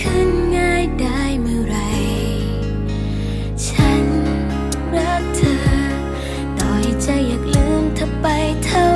ขึ้นง่ายได้เมื่อไร ฉันรักเธอ ต่อยใจอยากลืมเธอไปเท่